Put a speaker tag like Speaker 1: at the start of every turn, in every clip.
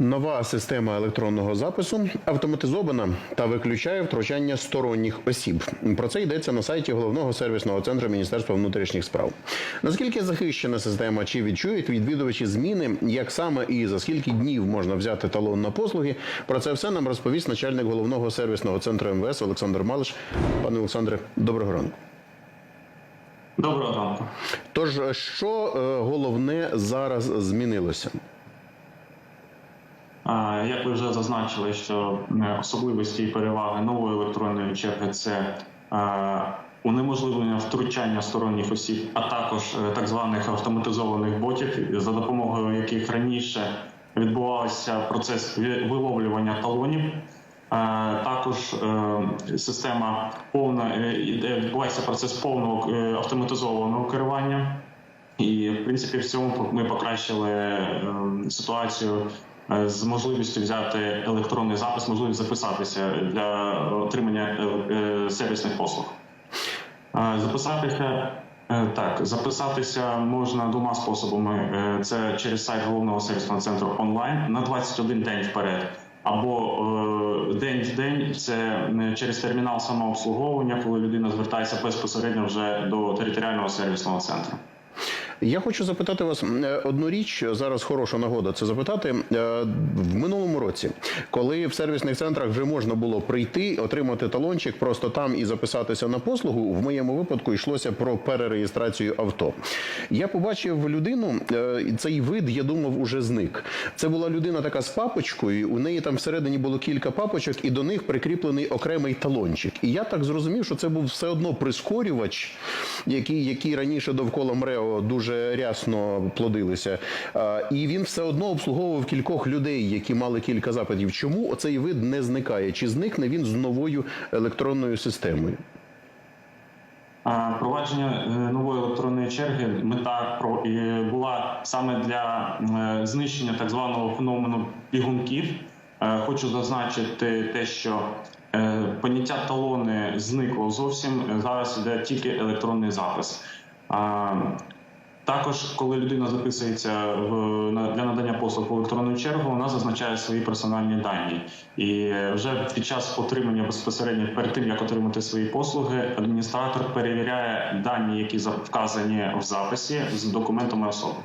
Speaker 1: Нова система електронного запису автоматизована та виключає втручання сторонніх осіб. Про це йдеться на сайті головного сервісного центру Міністерства внутрішніх справ. Наскільки захищена система, чи відчують відвідувачі зміни, як саме і за скільки днів можна взяти талон на послуги? Про це все нам розповість начальник головного сервісного центру МВС Олександр Малиш. Пане Олександре, доброго ранку.
Speaker 2: Доброго ранку.
Speaker 1: Тож, що е, головне зараз змінилося?
Speaker 2: Як ви вже зазначили, що е, особливості і переваги нової електронної черги це е, унеможливлення втручання сторонніх осіб, а також е, так званих автоматизованих ботів, за допомогою яких раніше відбувався процес ви- виловлювання талонів. Також система повна іде- відбувається процес повного автоматизованого керування. І в принципі в цьому ми покращили ситуацію з можливістю взяти електронний запис, можливість записатися для отримання е, е, сервісних послуг. Е, Записатися е, так, записатися можна двома способами: Е, це через сайт головного сервісного центру онлайн на 21 день вперед. Або е, день в день це е, через термінал самообслуговування, коли людина звертається безпосередньо вже до територіального сервісного центру.
Speaker 1: Я хочу запитати вас е, одну річ. Зараз хороша нагода це запитати Е, в минулому році, коли в сервісних центрах вже можна було прийти, отримати талончик просто там і записатися на послугу. В моєму випадку йшлося про перереєстрацію авто. Я побачив людину, е, цей вид, я думав, уже зник. Це була людина така з папочкою. У неї там всередині було кілька папочок, і до них прикріплений окремий талончик. І я так зрозумів, що це був все одно прискорювач, який, який раніше довкола МРЕО дуже рясно плодилися. І він все одно обслуговував кількох людей, які мали кілька запитів. Чому оцей вид не зникає? Чи зникне він з новою електронною системою?
Speaker 2: Провадження е, нової електронної черги мета була саме для е, знищення так званого феномену бігунків. Е, Хочу зазначити те, що поняття талони зникло зовсім. Зараз іде тільки електронний запис. Також, коли людина записується в для надання послуг в електронну чергу, вона зазначає свої персональні дані. І е, вже під час отримання безпосередньо перед тим як отримати свої послуги, адміністратор перевіряє дані, які за- вказані в записі з документами особи.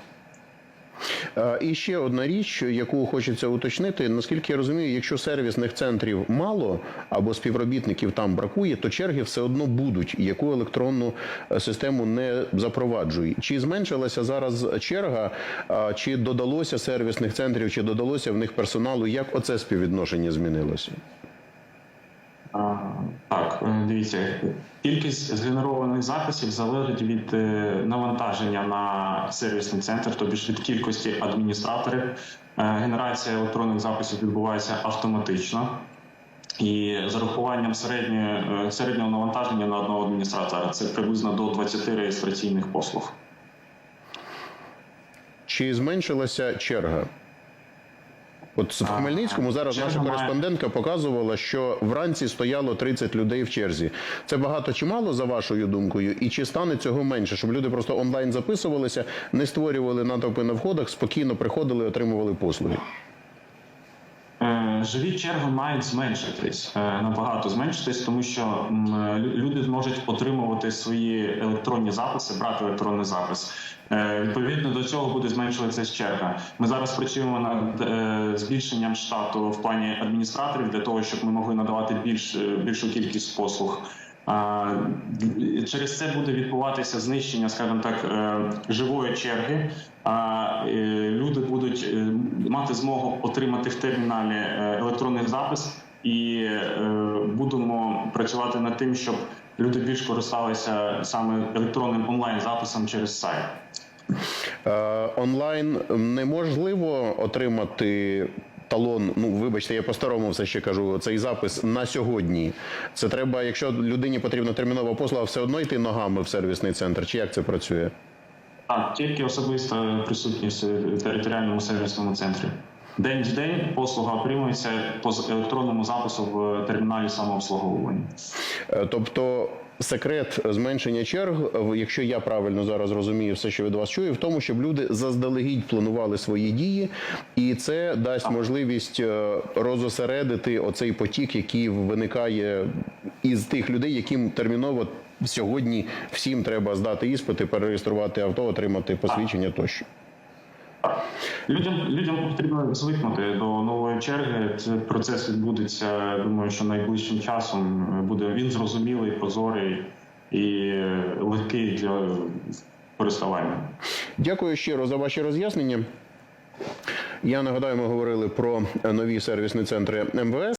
Speaker 1: А, І ще одна річ, яку хочеться уточнити. Наскільки я розумію, якщо сервісних центрів мало або співробітників там бракує, то черги все одно будуть, яку електронну е, систему не запроваджує. Чи зменшилася зараз черга, чи додалося сервісних центрів, чи додалося в них персоналу? Як оце співвідношення змінилося?
Speaker 2: Так, е, дивіться, кількість згенерованих записів залежить від е, навантаження на сервісний центр, тобто від кількості адміністраторів. Е, Генерація електронних записів відбувається автоматично. І з урахуванням середнього навантаження на одного адміністратора це приблизно до 20 реєстраційних послуг.
Speaker 1: Чи зменшилася черга? От в Хмельницькому зараз наша кореспондентка показувала, що вранці стояло 30 людей в черзі. Це багато чи мало за вашою думкою? І чи стане цього менше, щоб люди просто онлайн записувалися, не створювали натовпи на входах, спокійно приходили, отримували послуги?
Speaker 2: Е, Живі черги мають зменшитись е, набагато зменшитись, тому що люди зможуть отримувати свої електронні записи, брати електронний запис. Е, Відповідно до цього буде зменшуватися черга. Ми зараз працюємо над е, збільшенням штату в плані адміністраторів для того, щоб ми могли надавати більш е, більшу кількість послуг. Через це буде відбуватися знищення, скажімо так, е, живої черги. Е, люди будуть е, мати змогу отримати в терміналі електронний запис, і будемо працювати над тим, щоб люди більш користалися саме електронним онлайн записом через сайт.
Speaker 1: Онлайн неможливо отримати. Талон, ну вибачте, я по-старому все ще кажу. Цей запис на сьогодні. Це треба, якщо людині потрібна термінова послуга, все одно йти ногами в сервісний центр. Чи як це працює?
Speaker 2: Так, тільки особиста присутність в територіальному сервісному центрі. День в день послуга отримується по електронному запису в терміналі самообслуговування.
Speaker 1: Е, Тобто секрет зменшення черг, якщо я правильно зараз розумію все, що від вас чую, в тому, щоб люди заздалегідь планували свої дії, і це дасть можливість е, розосередити оцей потік, який виникає із тих людей, яким терміново сьогодні всім треба здати іспити, перереєструвати авто, отримати посвідчення тощо.
Speaker 2: Людям людям потрібно звикнути до нової черги. Цей процес відбудеться. Думаю, що найближчим часом буде він зрозумілий, прозорий і легкий для користування.
Speaker 1: Дякую щиро за ваші роз'яснення. Я нагадаю, ми говорили про нові сервісні центри МВС.